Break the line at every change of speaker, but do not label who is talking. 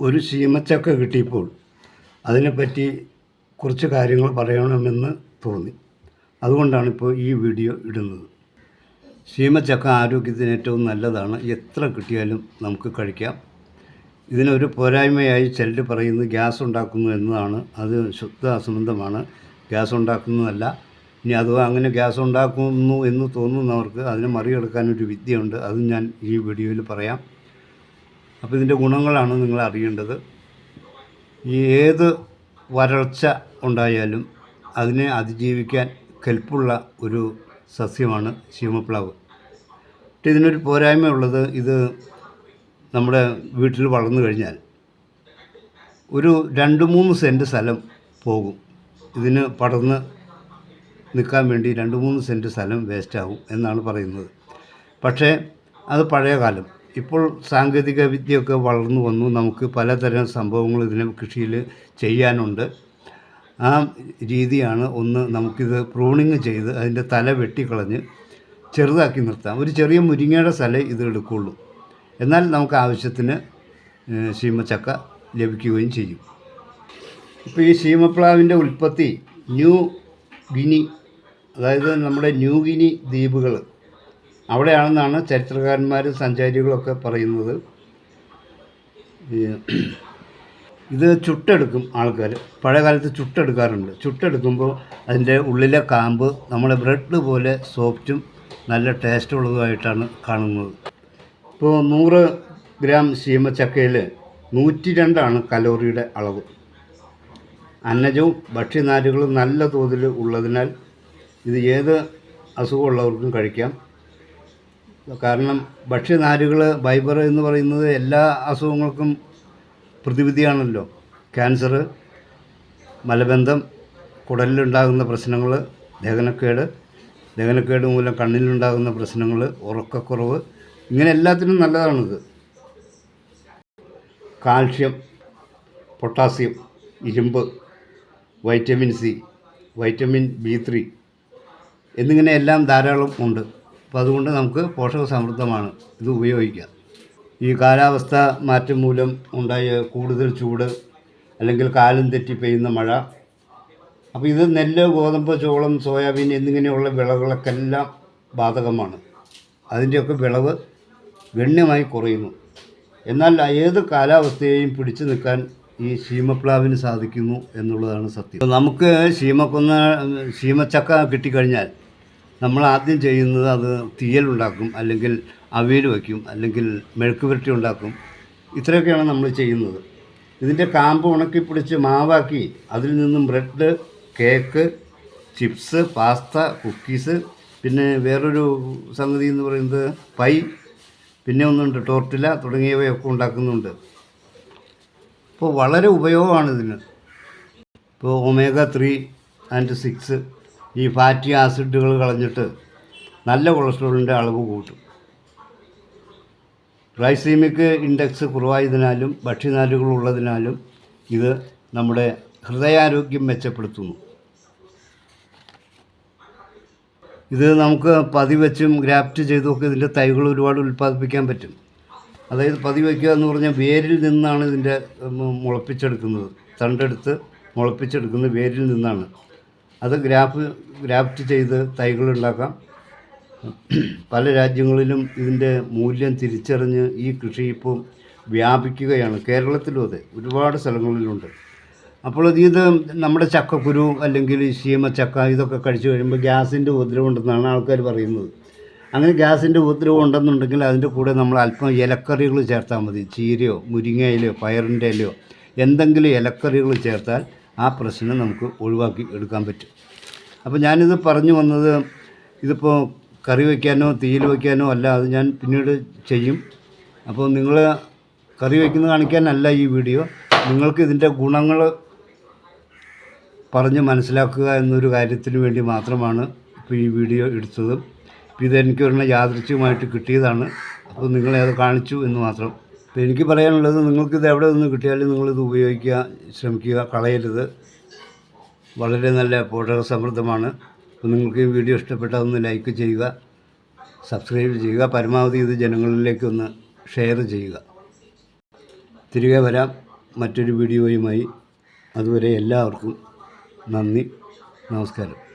ഒരു ശീമച്ചക്ക കിട്ടിയപ്പോൾ അതിനെപ്പറ്റി കുറച്ച് കാര്യങ്ങൾ പറയണമെന്ന് തോന്നി. അതുകൊണ്ടാണ് ഇപ്പോൾ ഈ വീഡിയോ ഇടുന്നത്. ചീമച്ചക്ക ആരോഗ്യത്തിന് ഏറ്റവും നല്ലതാണ്. എത്ര കിട്ടിയാലും നമുക്ക് കഴിക്കാം. ഇതിനൊരു പോരായ്മയായി ചിലർ പറയുന്നത് ഗ്യാസ് ഉണ്ടാക്കുന്നു എന്നതാണ്. അത് ശുദ്ധ അസംബന്ധമാണ്. ഗ്യാസ് ഉണ്ടാക്കുന്നതല്ല. ഇനി അഥവാ അങ്ങനെ ഗ്യാസ് ഉണ്ടാക്കുന്നു എന്ന് തോന്നുന്നവർക്ക് അതിനെ മറികടക്കാനൊരു വിദ്യയുണ്ട്. അതും ഞാൻ ഈ വീഡിയോയിൽ പറയാം. അപ്പോൾ ഇതിന്റെ ഗുണങ്ങളാണ് നിങ്ങൾ അറിയേണ്ടത്. ഈ ഏത് വരൾച്ച ഉണ്ടായാലും അതിനെ അതിജീവിക്കാൻ കെൽപ്പുള്ള ഒരു സസ്യമാണ് ചീമപ്ലാവ് ഇതിനൊരു പോരായ്മ ഉള്ളത് ഇത് നമ്മുടെ വീട്ടിൽ വളർന്നു കഴിഞ്ഞാൽ ഒരു രണ്ട് മൂന്ന് സെന്റ് സ്ഥലം പോകും. ഇതിന് പടർന്ന് നിൽക്കാൻ വേണ്ടി രണ്ട് മൂന്ന് സെന്റ് സ്ഥലം വേസ്റ്റാവും എന്നാണ് പറയുന്നത്. പക്ഷേ അത് പഴയ കാലം ഇപ്പോൾ സാങ്കേതിക വിദ്യയൊക്കെ വളർന്നു വന്നു. നമുക്ക് പലതരം സംഭവങ്ങൾ ഇതിനെ കൃഷിയിൽ ചെയ്യാനുണ്ട്. ആ രീതിയാണ് ഒന്ന് നമുക്കിത് പ്രൂണിങ് ചെയ്ത് അതിന്റെ തല വെട്ടിക്കളഞ്ഞ് ചെറുതാക്കി നിർത്താം. ഒരു ചെറിയ മുരിങ്ങയുടെ സ്ഥലം ഇത് എടുക്കുള്ളൂ. എന്നാൽ നമുക്ക് ആവശ്യത്തിന് ശീമച്ചക്ക ലഭിക്കുകയും ചെയ്യും. ഇപ്പോൾ ഈ ശീമപ്ലാവിന്റെ ഉൽപ്പത്തി ന്യൂ ഗിനി അതായത് നമ്മുടെ ന്യൂ ഗിനി ദ്വീപുകൾ അവിടെയാണെന്നാണ് ചരിത്രകാരന്മാർ സഞ്ചാരികളൊക്കെ പറയുന്നത്. ഇത് ചുട്ടെടുക്കും ആൾക്കാർ പഴയ കാലത്ത് ചുട്ടെടുക്കാറുണ്ട്. ചുട്ടെടുക്കുമ്പോൾ അതിന്റെ ഉള്ളിലെ കാമ്പ് നമ്മളെ ബ്രെഡ് പോലെ സോഫ്റ്റും നല്ല ടേസ്റ്റ് ഉള്ളതുമായിട്ടാണ് കാണുന്നത്. ഇപ്പോൾ നൂറ് ഗ്രാം ശീമച്ചക്കയിൽ നൂറ്റി രണ്ടാണ് കലോറിയുടെ അളവ്. അന്നജവും ഭക്ഷ്യനാരുകളും നല്ല തോതിൽ ഉള്ളതിനാൽ ഇത് ഏത് അസുഖമുള്ളവർക്കും കഴിക്കാം. കാരണം ഭക്ഷ്യനാരുകൾ ഫൈബർ എന്ന് പറയുന്നത് എല്ലാ അസുഖങ്ങൾക്കും പ്രതിവിധിയാണല്ലോ. ക്യാൻസർ മലബന്ധം കുടലിലുണ്ടാകുന്ന പ്രശ്നങ്ങൾ ദഹനക്കേട് ദഹനക്കേട് മൂലം കണ്ണിലുണ്ടാകുന്ന പ്രശ്നങ്ങൾ ഉറക്കക്കുറവ് ഇങ്ങനെ എല്ലാത്തിനും നല്ലതാണിത്. കാൽഷ്യം പൊട്ടാസ്യം ഇരുമ്പ് vitamin C vitamin B three എന്നിങ്ങനെ എല്ലാം ധാരാളം ഉണ്ട്. അപ്പോൾ അതുകൊണ്ട് നമുക്ക് പോഷക സമൃദ്ധമാണ് ഇത് ഉപയോഗിക്കാം ഈ കാലാവസ്ഥ മാറ്റം മൂലം ഉണ്ടായ കൂടുതൽ ചൂട് അല്ലെങ്കിൽ കാലം തെറ്റി പെയ്യുന്ന മഴ. അപ്പോൾ ഇത് നെല്ല് ഗോതമ്പ് ചോളം സോയാബീൻ എന്നിങ്ങനെയുള്ള വിളകളൊക്കെല്ലാം ബാധകമാണ്. അതിന്റെയൊക്കെ വിളവ് ഗണ്യമായി കുറയുന്നു. എന്നാൽ ഏത് കാലാവസ്ഥയെയും പിടിച്ചു നിൽക്കാൻ ഈ ശീമപ്ലാവിന് സാധിക്കുന്നു എന്നുള്ളതാണ് സത്യം. നമുക്ക് ശീമക്കൊന്ന ശീമച്ചക്ക കിട്ടിക്കഴിഞ്ഞാൽ നമ്മൾ ആദ്യം ചെയ്യുന്നത് അത് തീയലുണ്ടാക്കും അല്ലെങ്കിൽ അവിയൽ വയ്ക്കും അല്ലെങ്കിൽ മെഴുക്ക് പുരട്ടി ഉണ്ടാക്കും. ഇത്രയൊക്കെയാണ് നമ്മൾ ചെയ്യുന്നത്. ഇതിന്റെ കാമ്പ് ഉണക്കിപ്പിടിച്ച് മാവാക്കി അതിൽ നിന്നും bread cake chips pasta cookies പിന്നെ വേറൊരു സംഗതി എന്ന് പറയുന്നത് പൈ പിന്നെ ഒന്നുണ്ട് ടോർട്ടില തുടങ്ങിയവയൊക്കെ ഉണ്ടാക്കുന്നുണ്ട്. അപ്പോൾ വളരെ ഉപയോഗമാണ് ഇതിന്. ഇപ്പോൾ ഒമേഗ ത്രീ ആൻഡ് സിക്സ് ഈ ഫാറ്റി ആസിഡുകൾ കളഞ്ഞിട്ട് നല്ല കൊളസ്ട്രോളിന്റെ അളവ് കൂട്ടും. ഗ്ലൈസീമിക് ഇൻഡെക്സ് കുറവായതിനാലും ഭക്ഷ്യനാരുകൾ ഉള്ളതിനാലും ഇത് നമ്മുടെ ഹൃദയാരോഗ്യം മെച്ചപ്പെടുത്തുന്നു. ഇത് നമുക്ക് പതിവെച്ചും ഗ്രാഫ്റ്റ് ചെയ്തുമൊക്കെ ഇതിന്റെ തൈകൾ ഒരുപാട് ഉൽപ്പാദിപ്പിക്കാൻ പറ്റും. അതായത് പതി വയ്ക്കുക എന്ന് പറഞ്ഞാൽ വേരിൽ നിന്നാണ് ഇതിന്റെ മുളപ്പിച്ചെടുക്കുന്നത്. തണ്ടെടുത്ത് മുളപ്പിച്ചെടുക്കുന്നത് വേരിൽ നിന്നാണ്. അത് ഗ്രാഫ് ഗ്രാഫ്റ്റ് ചെയ്ത് തൈകൾ ഉണ്ടാക്കാം. പല രാജ്യങ്ങളിലും ഇതിന്റെ മൂല്യം തിരിച്ചറിഞ്ഞ് ഈ കൃഷി ഇപ്പോൾ വ്യാപിക്കുകയാണ്. കേരളത്തിലും അതെ ഒരുപാട് സ്ഥലങ്ങളിലുണ്ട്. അപ്പോൾ ഇത് നമ്മുടെ ചക്കക്കുരു അല്ലെങ്കിൽ ചക്ക ഇതൊക്കെ കഴിച്ചു കഴിയുമ്പോൾ ഗ്യാസിന്റെ ഉപദ്രവം ഉണ്ടെന്നാണ് ആൾക്കാർ പറയുന്നത്. അങ്ങനെ ഗ്യാസിന്റെ ഉപദ്രവം ഉണ്ടെന്നുണ്ടെങ്കിൽ അതിന്റെ കൂടെ നമ്മൾ അല്പം ഇലക്കറികൾ ചേർത്താൽ മതി. ചീരയോ മുരിങ്ങയിലയോ പയറിന്റെ ഇലയോ എന്തെങ്കിലും ഇലക്കറികൾ ചേർത്താൽ ആ പ്രശ്നം നമുക്ക് ഒഴിവാക്കി എടുക്കാൻ പറ്റും. അപ്പോൾ ഞാനിത് പറഞ്ഞു വന്നത് ഇതിപ്പോൾ കറി വയ്ക്കാനോ തീയിൽ വയ്ക്കാനോ അല്ല അത് ഞാൻ പിന്നീട് ചെയ്യും. അപ്പോൾ നിങ്ങൾ കറി വയ്ക്കുന്നത് കാണിക്കാനല്ല ഈ വീഡിയോ. നിങ്ങൾക്ക് ഇതിന്റെ ഗുണങ്ങൾ പറഞ്ഞ് മനസ്സിലാക്കുക എന്നൊരു കാര്യത്തിന് വേണ്ടി മാത്രമാണ് ഇപ്പോൾ ഈ വീഡിയോ എടുത്തത്. ഇപ്പോൾ ഇതെനിക്ക് ഒരെണ്ണം യാദൃച്ഛികമായിട്ട് കിട്ടിയതാണ്. അപ്പോൾ നിങ്ങളെ അത് കാണിച്ചു എന്ന് മാത്രം അപ്പോൾ എനിക്ക് പറയാനുള്ളത് നിങ്ങൾക്കിത് എവിടെ നിന്ന് കിട്ടിയാലും നിങ്ങളിത് ഉപയോഗിക്കുക ശ്രമിക്കുക കളയരുത്. വളരെ നല്ല പോഷക സമൃദ്ധമാണ്. അപ്പോൾ നിങ്ങൾക്ക് ഈ വീഡിയോ ഇഷ്ടപ്പെട്ടാൽ ഒന്ന് ലൈക്ക് ചെയ്യുക സബ്സ്ക്രൈബ് ചെയ്യുക പരമാവധി ഇത് ജനങ്ങളിലേക്കൊന്ന് ഷെയർ ചെയ്യുക. തിരികെ വരാം മറ്റൊരു വീഡിയോയുമായി. അതുവരെ എല്ലാവർക്കും നന്ദി നമസ്കാരം.